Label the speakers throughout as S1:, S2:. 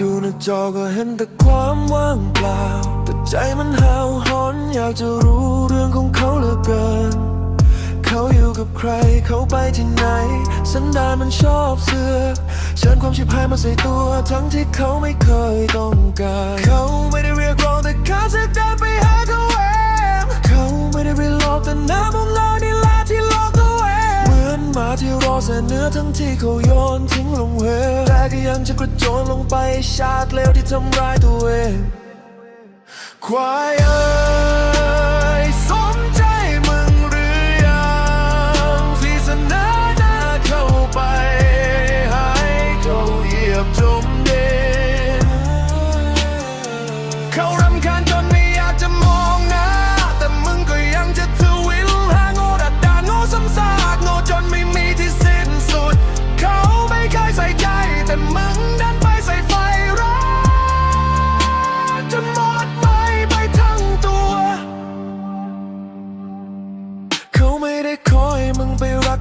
S1: ดูหน้าจอก็เห็นแต่ความว่างเปล่า แต่ใจมันห่าวหอนอยากจะรู้เรื่องของเขาเหลือเกิน เขาอยู่กับใครเขาไปที่ไหน สันดานมันชอบเสือกเชิญความชิบหายมาใส่ตัวทั้งที่เขาไม่เคยต้องการ เขาไม่ได้เรียกร้องแต่เขาจะเดินไปหา แต่เนื้อทั้งที่เขาโยนทิ้งลงเหวแต่ก็ยังจะกระโจนลงไปชาติเลวที่ทำร้ายตัวเองควายเอ้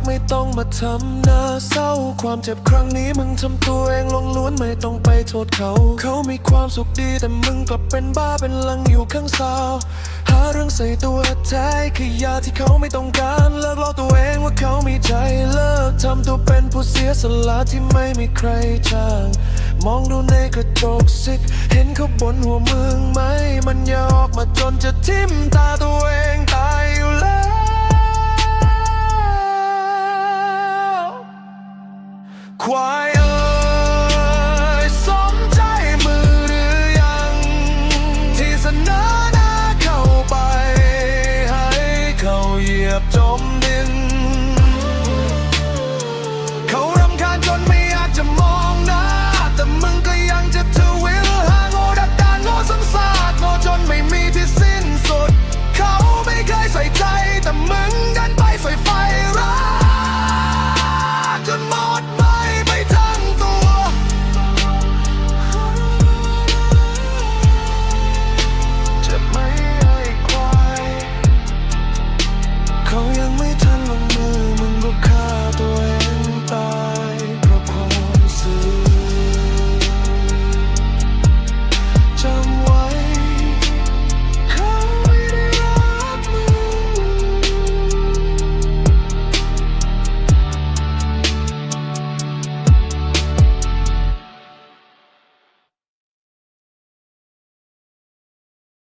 S1: ไม่ต้องมาทำหน้าเศร้า ความเจ็บครั้งนี้มึงทำตัวเองลงล้วนไม่ต้องไปโทษเขา เขามีความสุขดีแต่มึงกลับเป็นบ้าเป็นลังอยู่ข้างเศร้าหาเรื่องใส่ตัวแท้ขยะที่เขาไม่ต้องการเลิกล้อตัวเองว่าเขามีใจเลิกทำตัวเป็นผู้เสียสละที่ไม่มีใครจ้างมองดูในกระจกสิเห็นเขาบนหัวมึงไหม มันอยาออกมาจนจะทิ่มตาตัว ควายเอ๋ยสมใจมือหรือยัง ที่เสนอหน้าเข้าไป ให้เขาเหยียบจม